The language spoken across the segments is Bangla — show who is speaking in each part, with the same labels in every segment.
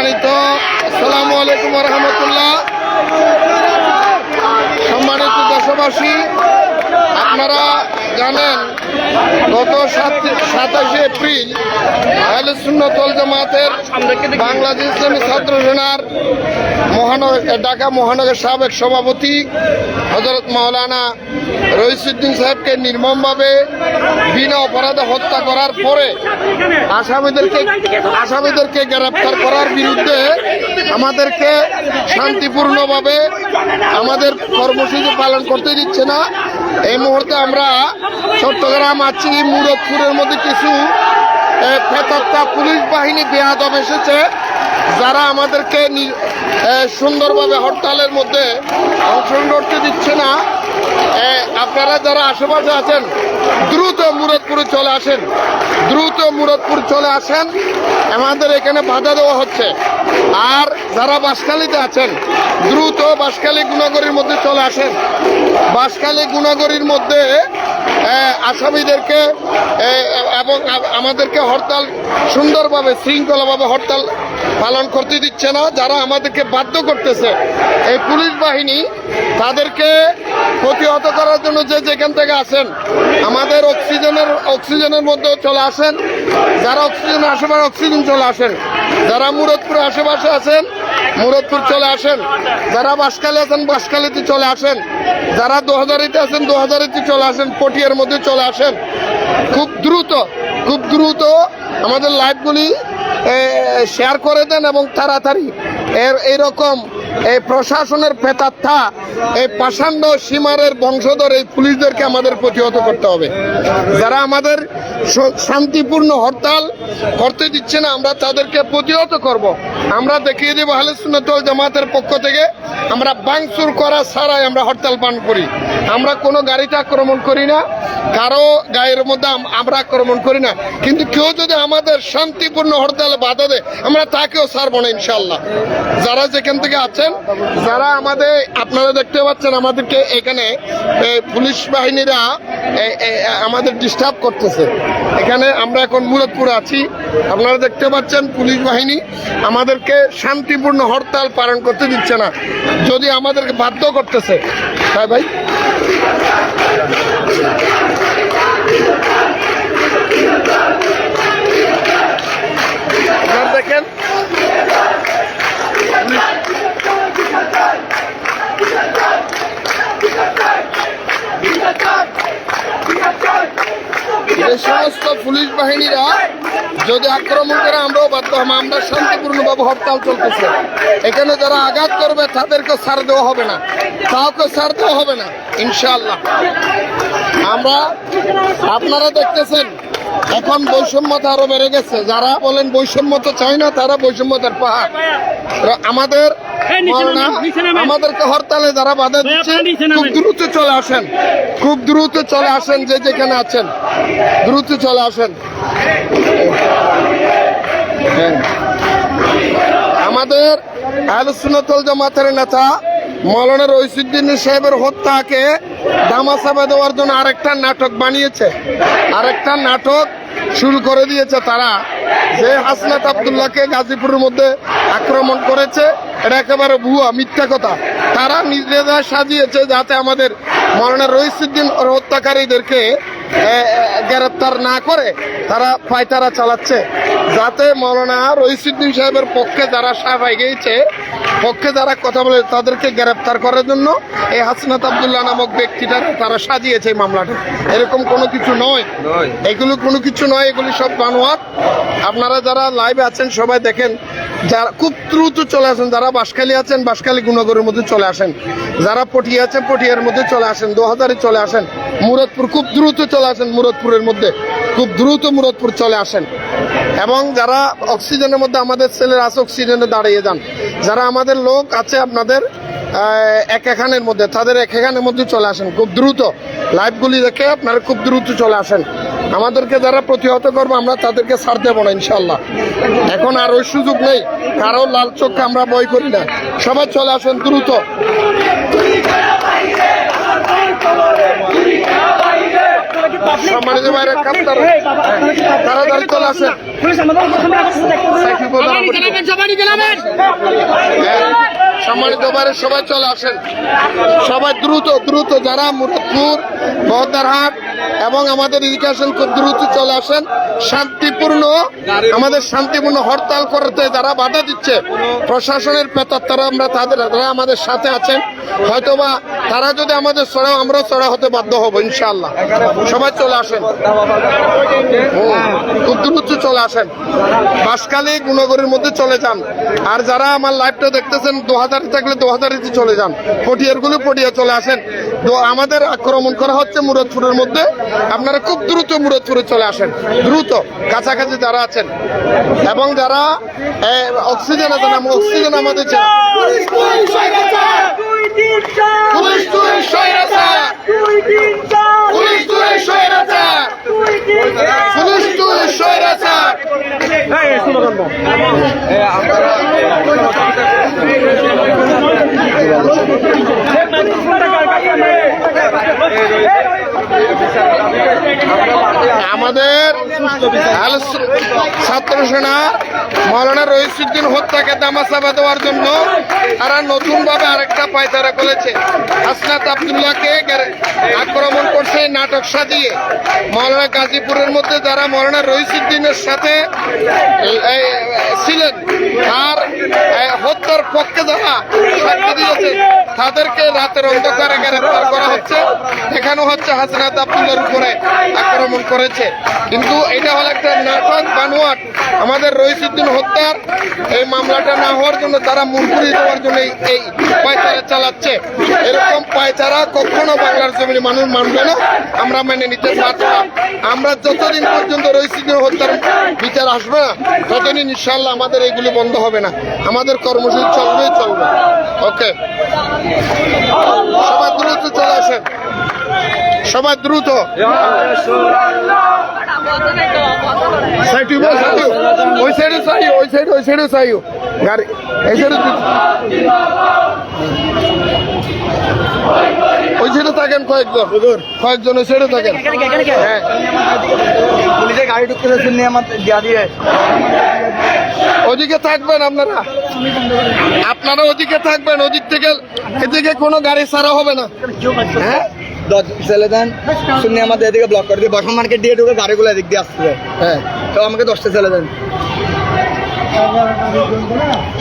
Speaker 1: সম্মানিত আসসালামু আলাইকুম রহমতুল্লাহ। সম্মানিত দেশবাসী আপনারা জানেন গত সাত সাতাশে এপ্রিল আহলে সুন্নতল জামাতের বাংলাদেশ ইসলামী ছাত্র সেনার মহানগর ঢাকা মহানগর সাবেক সভাপতি হজরত মাওলানা রইসুদ্দিন সাহেবকে নির্মমভাবে বিনা অপরাধে হত্যা করার পরে আসামিদেরকে আসামিদেরকে গ্রেপ্তার করার বিরুদ্ধে আমাদেরকে শান্তিপূর্ণভাবে আমাদের কর্মসূচি পালন করতে দিচ্ছে না। এই মুহূর্তে আমরা চট্টগ্রাম আছি মুরদপুরের মধ্যে কিছু পুলিশ বাহিনী বেয়াদব এসেছে। যারা আমাদেরকে সুন্দরভাবে হরতালের মধ্যে অংশগ্রহণ করতে দিচ্ছে না আপনারা যারা আশেপাশে আছেন, দ্রুত মুরদপুরে চলে আসেন। দ্রুত মুরদপুর চলে আসেন। আমাদের এখানে বাধা দেওয়া হচ্ছে। আর যারা বাসখালীতে আছেন, দ্রুত বাসখালী গুণাগরীর মধ্যে চলে আসেন। বাসখালী গুণাগরীর মধ্যে আসামিদেরকে এবং আমাদেরকে হরতাল সুন্দরভাবে, শৃঙ্খলাভাবে হরতাল পালন করতে দিচ্ছে না, যারা আমাদেরকে বাধ্য করতেছে। এই পুলিশ বাহিনী তাদেরকে প্রতিহত করার জন্য যে যেখান থেকে আসেন আমাদের অক্সিজেনের অক্সিজেনের মধ্যে চলে আসেন। যারা অক্সিজেন আশেপাশে, অক্সিজেন চলে আসেন। যারা মুরদপুর আশেপাশে আছেন, মুরদপুর চলে আসেন। যারা বাসকালে আছেন, বাসকালিতে চলে আসেন। যারা দু হাজারিতে আছেন দু হাজারিতে চলে আসেন, পটিয়ার মধ্যে চলে আসেন। খুব দ্রুত খুব দ্রুত আমাদের লাইভগুলি শেয়ার করে দেন এবং তাড়াতাড়ি। এর এইরকম এই প্রশাসনের পেতাত্থা এই পাষাণ্ড সীমারের বংশধর, এই পুলিশদেরকে আমাদের প্রতিহত করতে হবে। যারা আমাদের শান্তিপূর্ণ হরতাল করতে দিচ্ছে না, আমরা তাদেরকে প্রতিহত করব। আমরা দেখিয়ে দেবো হালিসুন্নতল জামাতের পক্ষ থেকে, আমরা বাংচুর করা ছাড়াই আমরা হরতাল পান করি। আমরা কোনো গাড়িতে আক্রমণ করি না, কারও গায়ের মধ্যে আমরা আক্রমণ করি না। কিন্তু কেউ যদি আমাদের শান্তিপূর্ণ হরতালে বাধা দেয়, আমরা তাকেও ছাড়বো না ইনশাল্লাহ যারা যেখান থেকে আছেন। যারা আমাদের, আপনারা দেখতে পাচ্ছেন আমাদেরকে এখানে পুলিশ বাহিনীরা আমাদের ডিস্টার্ব করতেছে। এখানে আমরা এখন মুরাদপুরে আছি। আপনারা দেখতে পাচ্ছেন পুলিশ বাহিনী আমাদেরকে শান্তিপূর্ণ হরতাল পালন করতে দিচ্ছে না। যদি আমাদেরকে বাধ্য করতেছে। তাই ভাই। দেখেন। সমস্ত পুলিশ বাহিনীরা যদি আক্রমণ করে, আমরাও বাধ্য হব। আমরা শান্তিপূর্ণভাবে হরতাল চলতেছে। এখানে যারা আঘাত করবে, তাদেরকে ছাড় দেওয়া হবে না। কাউকে ছাড় দেওয়া হবে না, ইনশাআল্লাহ। আমরা, আপনারা দেখতেছেন এখন বৈষম্যতা আরও বেড়ে গেছে। যারা বলেন বৈষম্য তো চাই না তারা বৈষম্যতার পাহাড়। আমাদের। আমাদেরকে হরতালে যারা বাধা দিচ্ছে খুব দ্রুত চলে আসেন। খুব দ্রুত চলে আসেন যে যেখানে আছেন। দ্রুত চলে আসেন। আমাদের আহলুসুন্নতল জামাতের নেতা মৌলানা রইসুদ্দিন সাহেবের হত্যাকে দামাচাপা দেওয়ার জন্য আরেকটা নাটক বানিয়েছে। আরেকটা নাটক শুরু করে দিয়েছে তারা। যে হাসনাত আবদুল্লাহকে গাজীপুরের মধ্যে আক্রমণ করেছে, এটা একেবারে ভুয়া, মিথ্যা কথা। তারা নিজেরা সাজিয়েছে যাতে আমাদের মরণের রহিসুদ্দিন হত্যাকারীদেরকে গ্রেপ্তার না করে তারা পায়তারা চালাচ্ছে। যাতে মৌলানা রইসুদ্দিন সাহেবের পক্ষে যারা সাফাই গিয়েছে পক্ষে যারা কথা বলে তাদেরকে গ্রেপ্তার করার জন্য এই হাসনাত আবদুল্লাহ নামক ব্যক্তিটা তারা সাজিয়েছে এই মামলাটা। এরকম কোনো কিছু নয়। এগুলো কোনো কিছু নয় এগুলি সব বানোয়াট। আপনারা যারা লাইভে আছেন সবাই দেখেন যারা খুব দ্রুত চলে আসেন যারা বাসখালী আছেন বাসখালী গুণগরের মধ্যে চলে আসেন। যারা পটিয়া আছেন পটিয়ার মধ্যে চলে আসেন দু হাজারে চলে আসেন। মুরাদপুর খুব দ্রুত চলে আসেন মুরাদপুরের মধ্যে, খুব দ্রুত মুরাদপুর চলে আসেন। এবং যারা অক্সিজেনের মধ্যে আমাদের ছেলেরা আছে, অক্সিজেনে দাঁড়িয়ে যান। যারা আমাদের লোক আছে আপনাদের এক এখানের মধ্যে, তাদের এক এখানের মধ্যে চলে আসেন, খুব দ্রুত। লাইভগুলি দেখে আপনারা খুব দ্রুত চলে আসেন। আমাদেরকে যারা প্রতিহত করব, আমরা তাদেরকে ছাড় দেবো না ইনশাল্লাহ এখন আর ওই সুযোগ নেই, কারও লাল চোখকে আমরা বই করি না। সবাই চলে আসেন দ্রুত। সম্মানিত বাইরে কাপ্তার তাড়াতাড়ি চলে আসেন সম্মানিত বাইরে সবাই চলে আসেন। সবাই দ্রুত দ্রুত যারা মুরাদপুর বহদ্দারহাট এবং আমাদের এডুকেশন খুব দ্রুত চলে আসেন। শান্তিপূর্ণ, আমাদের শান্তিপূর্ণ হরতাল করতে যারা বাধা দিচ্ছে, প্রশাসনের পেতার, তারা আমরা তাদের, তারা আমাদের সাথে আছেন। হয়তোবা তারা যদি আমাদের চড়াও আমরাও চড়া হতে বাধ্য হব, ইনশাআল্লাহ। সবাই চলে আসেন। খুব দ্রুত চলে আসেন। বাসকালী গুণগরের মধ্যে চলে যান। আর যারা আমার লাইভটা দেখতেছেন, দু হাজার থাকলে দু হাজারিতে চলে যান। পটিয়ারগুলো পটিয়া চলে আসেন। তো আমাদের আক্রমণ করা হচ্ছে মুরাদপুরের মধ্যে। আপনারা খুব দ্রুত মুরাদপুরে চলে আসেন। দ্রুত কাছাকাছি যারা আছেন। এবং যারা অক্সিজেন আছেন অক্সিজেন আমাদের চাই। Hey, আমাদের ছাত্র সেনা, মৌলানা রহিসুদ্দিন হত্যাকে দামাচাপা দেওয়ার জন্য তারা নতুন ভাবে আরেকটা পায়তারা করেছে। হাসনাত আবদুল্লাহকে আক্রমণ করছে নাটক সাজিয়ে। মৌলানা গাজীপুরের মধ্যে যারা মৌলানা রহিসুদ্দিনের সাথে ছিলেন আর হত্যার পক্ষে যারা সাক্ষী দিয়েছে, তাদেরকে রাতের অন্ধকারে গ্রেফতার করা হচ্ছে। দেখানো হচ্ছে হাসনাত আবদুল্লার উপরে আক্রমণ করেছে। কিন্তু এটা হলো একটা নাটক, বানোয়াট। আমাদের রহিসুদ্দিন হত্যার এই মামলাটা না হওয়ার জন্য তারা মুরগুরি দেওয়ার জন্য এই- পায়চারা চালাচ্ছে। এরকম পায়চারা কখনো বাংলার জমিনে মানুষ মানবে না। আমরা মেনে নিতে পারব না। আমরা যতদিন পর্যন্ত রহিসুদ্দিন হত্যার বিচার আসবে না, ততদিন ইনশাল্লাহ আমাদের এইগুলি বন্ধ হবে না। আমাদের কর্মসূচি চলবেই চলবে। ওকে সবাই দ্রুত চলে আসেন। সবাই দ্রুত। ওই সাইডে চাই ওই সাইডে ওই সাইডে চাই গাড়ি এই সাইডে ওই সাইডে থাকেন কয়েকজন। কয়েকজন ওই সাইডে থাকেন। হ্যাঁ।
Speaker 2: পুলিশের গাড়ি ঢুকতে শুনে আমার দিয়ে।
Speaker 1: ওদিকে থাকবেন আপনারা। আপনারা ওদিকে থাকবেন ওদিক থেকে এদিকে কোনো গাড়ি ছাড়া হবে না। হ্যাঁ?
Speaker 2: শুনে আমাদের এদিকে ব্লক করে দিয়ে বসন মার্কেট দিয়ে ঢুকে গাড়িগুলো এদিক দিয়ে আসছে
Speaker 1: হ্যাঁ।
Speaker 2: তো আমাকে দশটা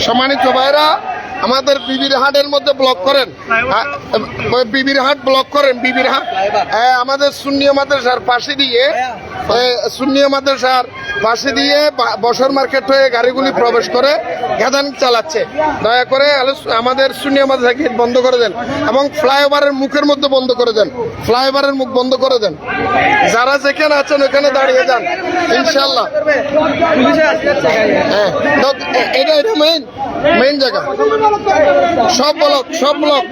Speaker 1: সম্মানিত ভাইরা আমাদের বিবির হাটের মধ্যে ব্লক করেন। বিবির হাট ব্লক করেন বিবির হাট। হ্যাঁ, আমাদের শূন্য মাদ্রাসার পাশে দিয়ে শূন্য মাদ্রাসার পাশে দিয়ে বসর মার্কেট হয়ে গাড়িগুলি প্রবেশ করে গাদান চালাচ্ছে। দয়া করে আমাদের শূন্য মাদ্রাসা গেট বন্ধ করে দেন এবং ফ্লাইওভারের মুখের মধ্যে বন্ধ করে দেন। ফ্লাইওভারের মুখ বন্ধ করে দেন। যারা যেখানে আছেন ওখানে দাঁড়িয়ে যান ইনশাল্লাহ হ্যাঁ এটা এটা মেইন মেইন জায়গা। সব ব্লক সব ব্লক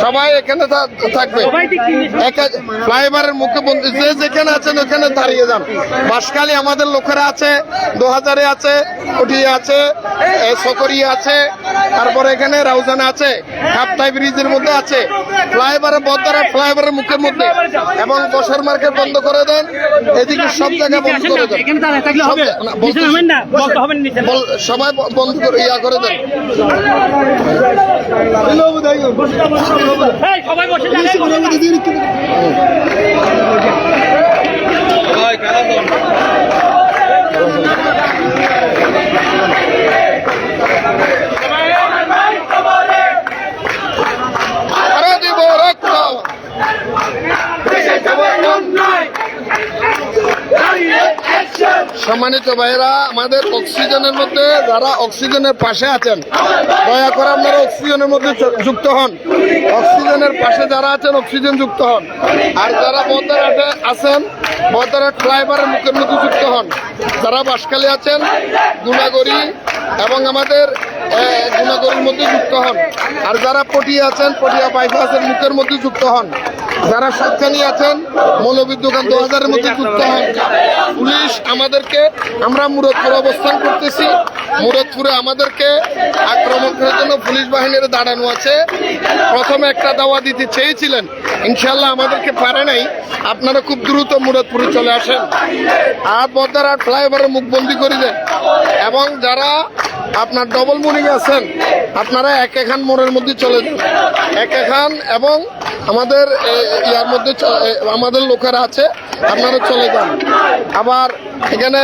Speaker 1: সবাই এখানে থাকবে। ফ্লাইওভারের মুখে বন্ধ যে যেখানে আছেন ওখানে দাঁড়িয়ে যান। বাসকালী আমাদের লোকেরা আছে দু হাজারে আছে উঠিয়ে আছে এ, সকরিয়া আছে তারপরে এখানে রাউজান আছে কাপ্তাই ব্রিজের মধ্যে আছে। ফ্লাইওভারে বদ্দারা ফ্লাইওভারের মুখের মধ্যে। এবং বসার মার্কেট বন্ধ করে দেন। এদিকে সব জায়গা বন্ধ করে দেন সবাই বন্ধ করে ইয়া করে দেন।
Speaker 3: সবাই বসে যাবে
Speaker 1: আরও দিব রক্ত সম্মানিত ভাইরা আমাদের অক্সিজেনের মধ্যে যারা অক্সিজেনের পাশে আছেন, দয়া করে আপনারা অক্সিজেনের মধ্যে যুক্ত হন। অক্সিজেনের পাশে যারা আছেন, অক্সিজেন যুক্ত হন। আর যারা বদারহাটে আছেন বদারহাট ফ্লাইওভারের মুখের মধ্যে যুক্ত হন। যারা বাসকালী আছেন, গুণাগরি এবং আমাদের এ, গুণাগড়ির মধ্যে যুক্ত হন। আর যারা পটিয়া আছেন পটিয়া বাইপাসের মুখের মধ্যে যুক্ত হন। যারা সাতখানি আছেন মৌলবীর দোকান দু হাজারের মধ্যে যুক্ত হন। পুলিশ আমাদেরকে আমরা মুরতপুর অবস্থান করতেছি। মুরদপুরে আমাদেরকে আক্রমণ করার জন্য পুলিশ বাহিনীর দাঁড়ানো আছে। প্রথমে একটা দাওয়া দিতে চেয়েছিলেন। ইনশাল্লাহ আমাদেরকে পারে নাই। আপনারা খুব দ্রুত মুরদপুরে চলে আসেন। আর বদ্দার আর ফ্লাইওভারে মুখবন্দি করে দেন। এবং যারা আপনার ডবল মুনিং আছেন, আপনারা এক এখান মোড়ের মধ্যে চলে যান। এক এখান এবং আমাদের ইয়ার মধ্যে আমাদের লোকেরা আছে, আপনারা চলে যান। আবার এখানে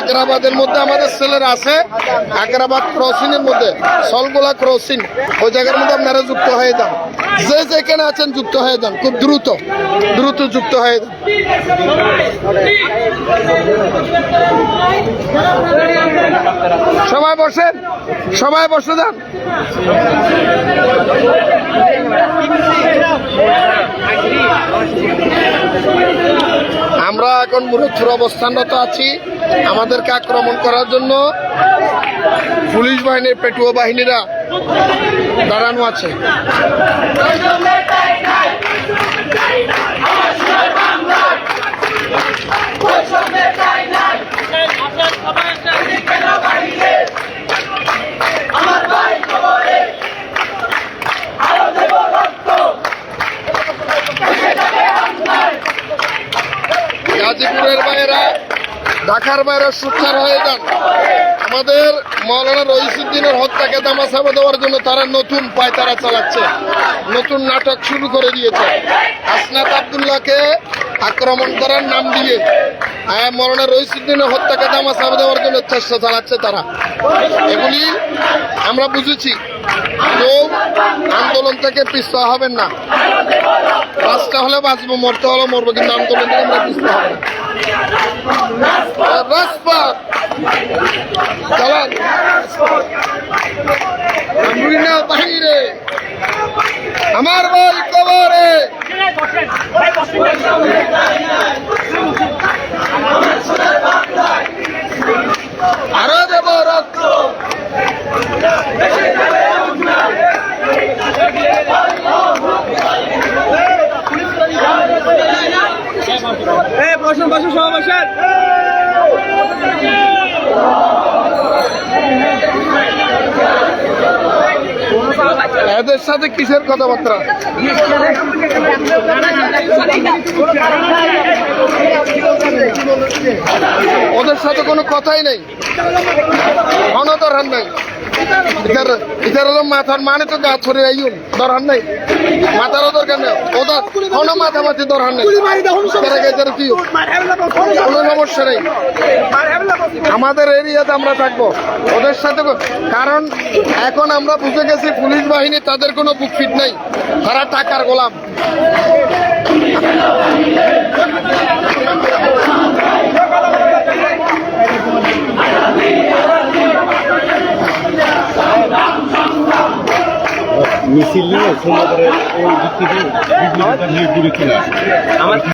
Speaker 1: আগ্রাবাদের মধ্যে আমাদের ছেলেরা আছে। আগ্রাবাদ ক্রসিং এর মধ্যে, সলগোলা ক্রসিং ওই জায়গার মধ্যে আপনারা যুক্ত হয়ে যান। যে যেখানে আছেন যুক্ত হয়ে যান, খুব দ্রুত দ্রুত যুক্ত হয়ে যান। সবাই বসেন, সবাই বসে যান। এখন মুরুথুর অবস্থানরত আছি। আমাদেরকে আক্রমণ করার জন্য পুলিশ বাহিনীর পেটুয়া বাহিনীরা দাঁড়ানো আছে। ঢাকার বাইরে সুচার হয়ে যান। আমাদের মৌলানা রহিসুদ্দিনের হত্যাকে দামাসাবে দেওয়ার জন্য তারা নতুন পায়তারা চালাচ্ছে, নতুন নাটক শুরু করে দিয়েছে। আসনাত আবদুল্লাহকে আক্রমণ করার নাম দিয়ে মৌলানা রহিসুদ্দিনের হত্যাকে দামাসাবে দেওয়ার জন্য চেষ্টা চালাচ্ছে তারা। এগুলি আমরা বুঝেছি, কেউ আন্দোলন থেকে পিছপা হবেন না। বাঁচতে হলে বাঁচবো, মরতে হলে মরবো, কিন্তু আন্দোলন থেকে আমরা পিছপা হবে না। রাজপথ। চালান। আমরি না বাহিরে। আমার বল কবরে আরও দেব রক্ত
Speaker 2: বসুন বসুন সবাই বসেন
Speaker 1: এদের সাথে কিসের কথাবার্তা? ওদের সাথে কোনো কথাই নেই। ক্ষমতার হান নাই। ইতার ইতার হলো মাথার মানে তো গা ছড়ে আইন দরকার নাই। মাথারও দরকার নেই। ওদের কোনো মাথা মাথি দরকার নেই ইতারা কি? কোনো সমস্যা নেই। আমাদের এরিয়াতে আমরা থাকব। ওদের সাথে কারণ এখন আমরা বুঝে গেছি পুলিশ বাহিনী তাদের কোনো বুক ফিট নাই। তারা টাকার গোলাম।
Speaker 3: মিছিল নিয়ে সুন্দর ওই নিয়ে দূরে চলে আসে।